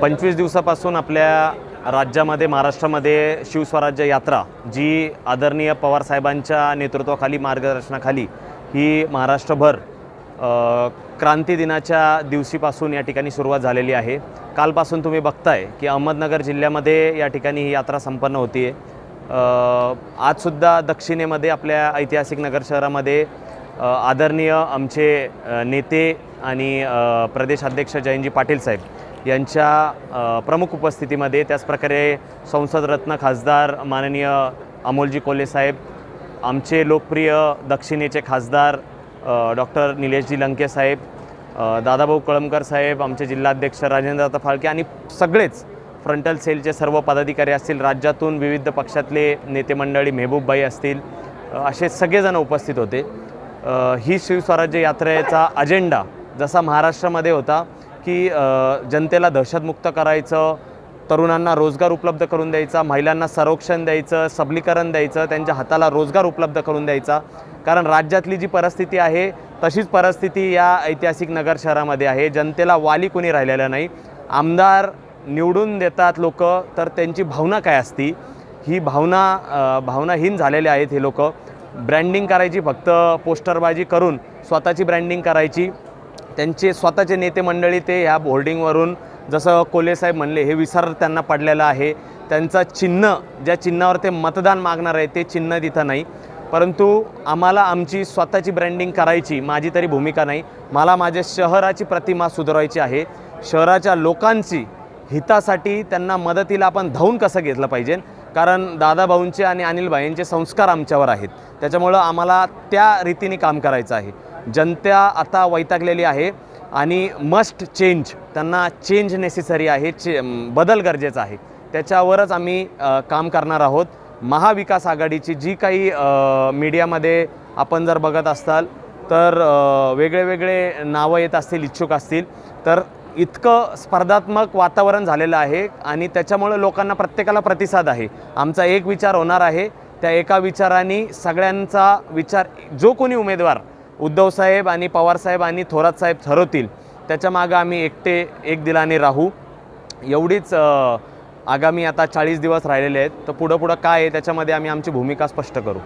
पंचवीस दिवसापासून आपल्या राज्यामध्ये महाराष्ट्रामध्ये शिवस्वराज्य यात्रा जी आदरणीय पवारसाहेबांच्या नेतृत्वाखाली मार्गदर्शनाखाली ही महाराष्ट्रभर क्रांतीदिनाच्या क्रांती दिनाच्या दिवशीपासून या ठिकाणी सुरुवात झालेली आहे. कालपासून तुम्ही बघताय की अहमदनगर जिल्ह्यामध्ये या ठिकाणी ही यात्रा संपन्न होती आहे आजसुद्धा दक्षिणेमध्ये आपल्या ऐतिहासिक नगर शहरामध्ये आदरणीय आमचे नेते आणि प्रदेशाध्यक्ष जयंतजी पाटील साहेब यांच्या प्रमुख उपस्थितीमध्ये त्याचप्रकारे संसदरत्न खासदार माननीय अमोलजी कोल्हे साहेब आमचे लोकप्रिय दक्षिणेचे खासदार डॉक्टर निलेशजी लंके साहेब दादाभाऊ कळमकर साहेब आमचे जिल्हाध्यक्ष राजेंद्र फाळके आणि सगळेच फ्रंटल सेलचे सर्व पदाधिकारी असतील राज्यातून विविध पक्षातले नेते मंडळी मेहबूबबाई असतील असे सगळेजण उपस्थित होते. ही शिवस्वराज्य यात्रेचा अजेंडा जसा महाराष्ट्रामध्ये होता की जनतेला दहशतमुक्त करायचं तरुणांना रोजगार उपलब्ध करून द्यायचा महिलांना संरक्षण द्यायचं सबलीकरण द्यायचं त्यांच्या हाताला रोजगार उपलब्ध करून द्यायचा. कारण राज्यातली जी परिस्थिती आहे तशीच परिस्थिती या ऐतिहासिक नगर शहरामध्ये आहे. जनतेला वाली कोणी राहिलेलं नाही. आमदार निवडून देतात लोक तर त्यांची भावना काय असती? ही भावना भावनाहीन झालेले आहेत हे लोक. ब्रँडिंग करायची फक्त पोस्टरबाजी करून स्वतःची ब्रँडिंग करायची. त्यांचे स्वतःचे नेते मंडळी ते ह्या बोर्डिंगवरून जसं कोलेसाहेब म्हणले हे विसर त्यांना पडलेलं आहे. त्यांचं चिन्ह ज्या चिन्हावर ते मतदान मागणार आहे ते चिन्ह तिथं नाही. परंतु आम्हाला आमची स्वतःची ब्रँडिंग करायची माझी तरी भूमिका नाही. मला माझ्या शहराची प्रतिमा सुधारायची आहे. शहराच्या लोकांची हितासाठी त्यांना मदतीला आपण धावून कसं घेतलं पाहिजे? कारण दादाभाऊंचे आणि अनिल भाईंचे संस्कार आमच्यावर आहेत. त्याच्यामुळं आम्हाला त्या रीतीने काम करायचं आहे. जनता आता वैतागलेली आहे आणि मस्ट चेंज त्यांना चेंज नेसेसरी आहे चे बदल गरजेचा आहे. त्याच्यावरच आम्ही काम करणार आहोत. महाविकास आघाडीची जी काही मीडियामध्ये आपण जर बघत असाल तर वेगळे वेगळे नावं येत असतील इच्छुक असतील तर इतकं स्पर्धात्मक वातावरण झालेलं आहे आणि त्याच्यामुळे लोकांना प्रत्येकाला प्रतिसाद आहे. आमचा एक विचार होणार आहे. त्या एका विचाराने सगळ्यांचा विचार जो कोणी उमेदवार उद्धवसाहेब आणि पवारसाहेब आणि थोरात साहेब ठरवतील. त्याच्यामागं आम्ही एकटे एक दिलाने राहू. एवढीच आगामी आता चाळीस दिवस राहिलेले आहेत. तर पुढं पुढं काय आहे त्याच्यामध्ये आम्ही आमची भूमिका स्पष्ट करू.